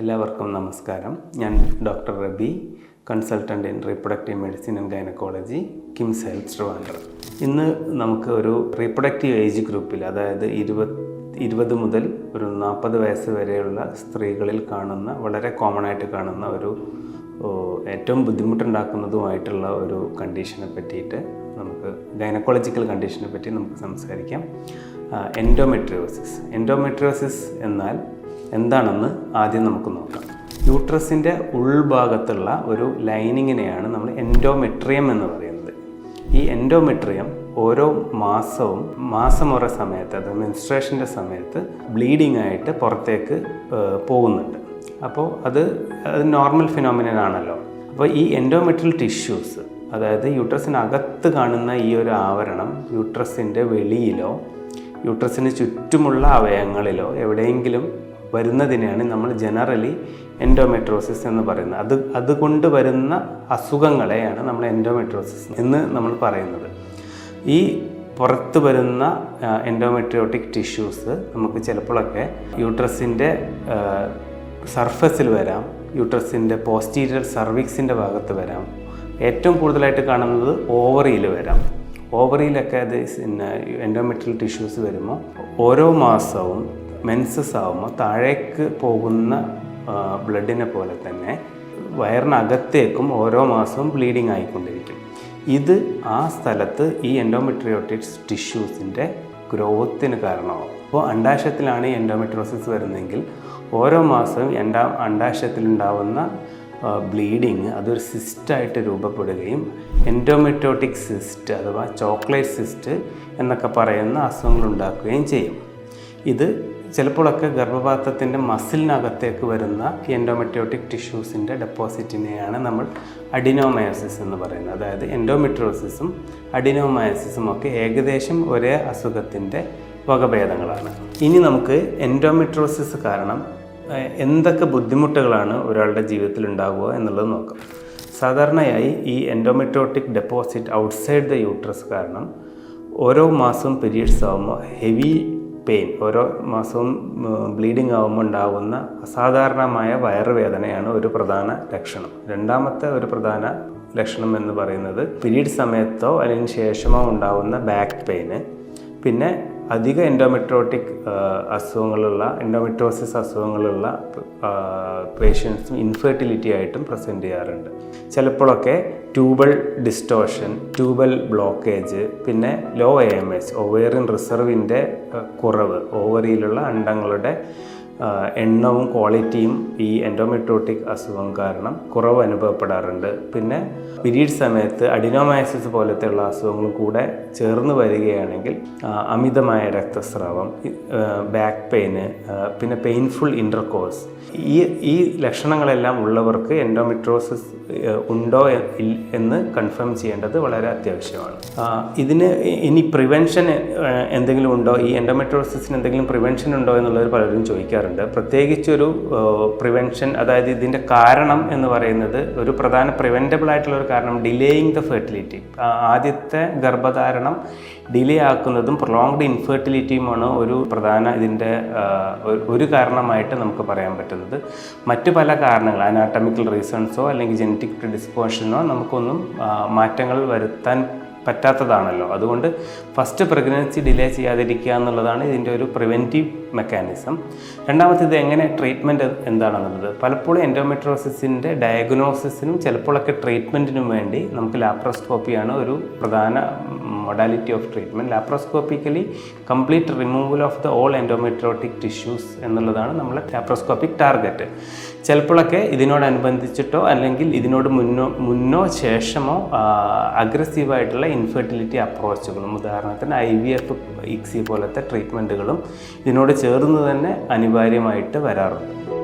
എല്ലാവർക്കും നമസ്കാരം. ഞാൻ doctor Rabi consultant in reproductive medicine and gynaecology KIMS health Trivandrum. ഇന്ന് നമുക്ക് ഒരു റീപ്രൊഡക്റ്റീവ് ഏജ് ഗ്രൂപ്പിൽ അതായത് ഇരുപത് ഇരുപത് മുതൽ ഒരു നാൽപ്പത് വയസ്സ് വരെയുള്ള സ്ത്രീകളിൽ കാണുന്ന വളരെ കോമൺ ആയിട്ട് കാണുന്ന ഒരു ഏറ്റവും ബുദ്ധിമുട്ടുണ്ടാക്കുന്നതുമായിട്ടുള്ള ഒരു കണ്ടീഷനെ പറ്റിയിട്ട് നമുക്ക് ഗൈനക്കോളജിക്കൽ കണ്ടീഷനെ പറ്റി നമുക്ക് സംസാരിക്കാം. എൻഡോമെട്രിയോസിസ് എൻഡോമെട്രിയോസിസ് എന്നാൽ എന്താണെന്ന് ആദ്യം നമുക്ക് നോക്കാം. യൂട്രസിന്റെ ഉൾഭാഗത്തുള്ള ഒരു ലൈനിങ്ങിനെയാണ് നമ്മൾ എൻഡോമെട്രിയം എന്ന് പറയുന്നത്. ഈ എൻഡോമെട്രിയം ഓരോ മാസവും മാസമുറ സമയത്ത് അത് മെൻസ്ട്രേഷന്റെ സമയത്ത് ബ്ലീഡിംഗ് ആയിട്ട് പുറത്തേക്ക് പോകുന്നുണ്ട്. അപ്പോൾ അത് അത് നോർമൽ ഫിനോമിനൻ ആണല്ലോ. അപ്പോൾ ഈ എൻഡോമെട്രിയൽ ടിഷ്യൂസ് അതായത് യൂട്രസിനകത്ത് കാണുന്ന ഈ ഒരു ആവരണം യൂട്രസിന്റെ വെളിയിലോ യൂട്രസിന് ചുറ്റുമുള്ള അവയവങ്ങളിലോ എവിടെയെങ്കിലും വരുന്നതിനെയാണ് നമ്മൾ ജനറലി എൻഡോമെട്രോസിസ് എന്ന് പറയുന്നത്. അത് അതുകൊണ്ട് വരുന്ന അസുഖങ്ങളെയാണ് നമ്മൾ എൻഡോമെട്രോസിസ് എന്ന് നമ്മൾ പറയുന്നത്. ഈ പുറത്ത് വരുന്ന എൻഡോമെട്രിയോട്ടിക് ടിഷ്യൂസ് നമുക്ക് ചിലപ്പോഴൊക്കെ യൂട്രസിന്റെ സർഫസിൽ വരാം യൂട്രസിന്റെ പോസ്റ്റീരിയർ സർവിക്സിന്റെ ഭാഗത്ത് വരാം. ഏറ്റവും കൂടുതലായിട്ട് കാണുന്നത് ഓവറിയിൽ വരാം. ഓവറിയിലൊക്കെ അത് എൻഡോമെട്രിയൽ ടിഷ്യൂസ് വരുമ്പോൾ ഓരോ മാസവും മെൻസസ് ആകുമ്പോൾ താഴേക്ക് പോകുന്ന ബ്ലഡിനെ പോലെ തന്നെ വയറിനകത്തേക്കും ഓരോ മാസവും ബ്ലീഡിങ് ആയിക്കൊണ്ടിരിക്കും. ഇത് ആ സ്ഥലത്ത് ഈ എൻഡോമെട്രിയോട്ടിക്സ് ടിഷ്യൂസിന്റെ ഗ്രോത്തിന് കാരണമാവും. അപ്പോൾ അണ്ടാശയത്തിലാണ് ഈ എൻഡോമെട്രോസിസ് വരുന്നതെങ്കിൽ ഓരോ മാസവും എൻഡാ അണ്ടാശയത്തിലുണ്ടാവുന്ന ബ്ലീഡിങ് അതൊരു സിസ്റ്റായിട്ട് രൂപപ്പെടുകയും എൻഡോമെട്രോട്ടിക് സിസ്റ്റ് അഥവാ ചോക്ലേറ്റ് സിസ്റ്റ് എന്നൊക്കെ പറയുന്ന അസുഖങ്ങൾ ഉണ്ടാക്കുകയും ചെയ്യും. ഇത് ചിലപ്പോഴൊക്കെ ഗർഭപാത്രത്തിന്റെ മസിലിനകത്തേക്ക് വരുന്ന എൻഡോമെട്രോട്ടിക് ടിഷ്യൂസിന്റെ ഡെപ്പോസിറ്റിനെയാണ് നമ്മൾ അഡിനോമയോസിസ് എന്ന് പറയുന്നത്. അതായത് എൻഡോമെട്രോസിസും അഡിനോമയോസിസും ഒക്കെ ഏകദേശം ഒരേ അസുഖത്തിന്റെ വകഭേദങ്ങളാണ്. ഇനി നമുക്ക് എൻഡോമെട്രോസിസ് കാരണം എന്തൊക്കെ ബുദ്ധിമുട്ടുകളാണ് ഒരാളുടെ ജീവിതത്തിൽ ഉണ്ടാവുക എന്നുള്ളത് നോക്കാം. സാധാരണയായി ഈ endometriotic deposit outside the uterus കാരണം ഓരോ മാസവും പീരീഡ്സ് ആകുമ്പോൾ ഹെവി പെയിൻ. ഓരോ മാസവും ബ്ലീഡിങ് ആകുമ്പോൾ ഉണ്ടാകുന്ന അസാധാരണമായ വയറുവേദനയാണ് ഒരു പ്രധാന ലക്ഷണം. രണ്ടാമത്തെ ഒരു പ്രധാന ലക്ഷണം എന്ന് പറയുന്നത് പീരീഡ് സമയത്തോ അതിന് ശേഷമോ ഉണ്ടാകുന്ന ബാക്ക് പെയിന്. പിന്നെ അധിക എൻഡോമെട്രോട്ടിക് അസുഖങ്ങളുള്ള എൻഡോമെട്രോസിസ് അസുഖങ്ങളുള്ള പേഷ്യൻസും ഇൻഫെർട്ടിലിറ്റി ആയിട്ടും പ്രസന്റ് ചെയ്യാറുണ്ട്. ചിലപ്പോഴൊക്കെ ട്യൂബൽ ഡിസ്റ്റോഷൻ ട്യൂബൽ ബ്ലോക്കേജ് പിന്നെ low A M H ovarian റിസർവിന്റെ കുറവ് ഓവറിയിലുള്ള അണ്ടങ്ങളുടെ എണ്ണവും ക്വാളിറ്റിയും ഈ എൻഡോമെട്രോട്ടിക് അസുഖം കാരണം കുറവ് അനുഭവപ്പെടാറുണ്ട്. പിന്നെ പിരീഡ് സമയത്ത് അഡിനോമയസിസ് പോലത്തെയുള്ള അസുഖങ്ങൾ കൂടെ ചേർന്ന് വരികയാണെങ്കിൽ അമിതമായ രക്തസ്രാവം ബാക്ക് പെയിന് പിന്നെ പെയിൻഫുൾ ഇന്റർകോഴ്സ് ഈ ഈ ലക്ഷണങ്ങളെല്ലാം ഉള്ളവർക്ക് എൻഡോമെട്രോസിസ് ഉണ്ടോ എന്ന് കൺഫേം ചെയ്യേണ്ടത് വളരെ അത്യാവശ്യമാണ്. ഇതിന് ഇനി പ്രിവെൻഷൻ എന്തെങ്കിലും ഉണ്ടോ? ഈ എൻഡോമെട്രോസിസിന് എന്തെങ്കിലും പ്രിവെൻഷൻ ഉണ്ടോ എന്നുള്ളവർ പലരും ചോദിക്കാറുണ്ട്. പ്രത്യേകിച്ചൊരു പ്രിവെൻഷൻ അതായത് ഇതിന്റെ കാരണം എന്ന് പറയുന്നത് ഒരു പ്രധാന പ്രിവെന്റബിൾ ആയിട്ടുള്ള ഒരു കാരണം ഡിലേയിങ് ദ ഫെർട്ടിലിറ്റി ആദ്യത്തെ ഗർഭധാരണം ഡിലേ ആക്കുന്നതും പ്രൊലോങ്ഡ് ഇൻഫെർട്ടിലിറ്റിയുമാണ് ഒരു പ്രധാന ഇതിന്റെ ഒരു- ഒരു കാരണമായിട്ട് നമുക്ക് പറയാൻ പറ്റുന്നത്. മറ്റു പല കാരണങ്ങൾ അനാട്ടമിക്കൽ റീസൺസോ അല്ലെങ്കിൽ ജനറ്റിക് പ്രിഡിസ്പോഷനോ നമുക്കൊന്നും മാറ്റങ്ങൾ വരുത്താൻ പറ്റാത്തതാണല്ലോ. അതുകൊണ്ട് ഫസ്റ്റ് പ്രഗ്നൻസി ഡിലേ ചെയ്യാതിരിക്കുക എന്നുള്ളതാണ് ഇതിന്റെ ഒരു പ്രിവെന്റീവ് മെക്കാനിസം രണ്ടാമത്തേത് എങ്ങനെ ട്രീറ്റ്മെന്റ് എന്താണെന്നുള്ളത്. പലപ്പോഴും എൻഡോമെട്രോസിസിന്റെ ഡയഗ്നോസിസിനും ചിലപ്പോഴൊക്കെ ട്രീറ്റ്മെന്റിനും വേണ്ടി നമുക്ക് ലാപ്രോസ്കോപ്പിയാണ് ഒരു പ്രധാന modality of treatment laparoscopically complete removal of the all endometriotic tissues എന്നുള്ളതാണ് നമ്മളെ ലാപ്രോസ്കോപ്പിക് ടാർഗറ്റ് ചിലപ്പോഴൊക്കെ ഇതിനോടനുബന്ധിച്ചിട്ടോ അല്ലെങ്കിൽ ഇതിനോട് മുന്നോ മുന്നോ ശേഷമോ അഗ്രസീവായിട്ടുള്ള ഇൻഫെർട്ടിലിറ്റി അപ്രോച്ചുകളും ഉദാഹരണത്തിന് ഐ വി എഫ് ഇക്സി പോലത്തെ ട്രീറ്റ്മെന്റുകളും ഇതിനോട് ചേർന്ന് തന്നെ അനിവാര്യമായിട്ട് വരാറുണ്ട്.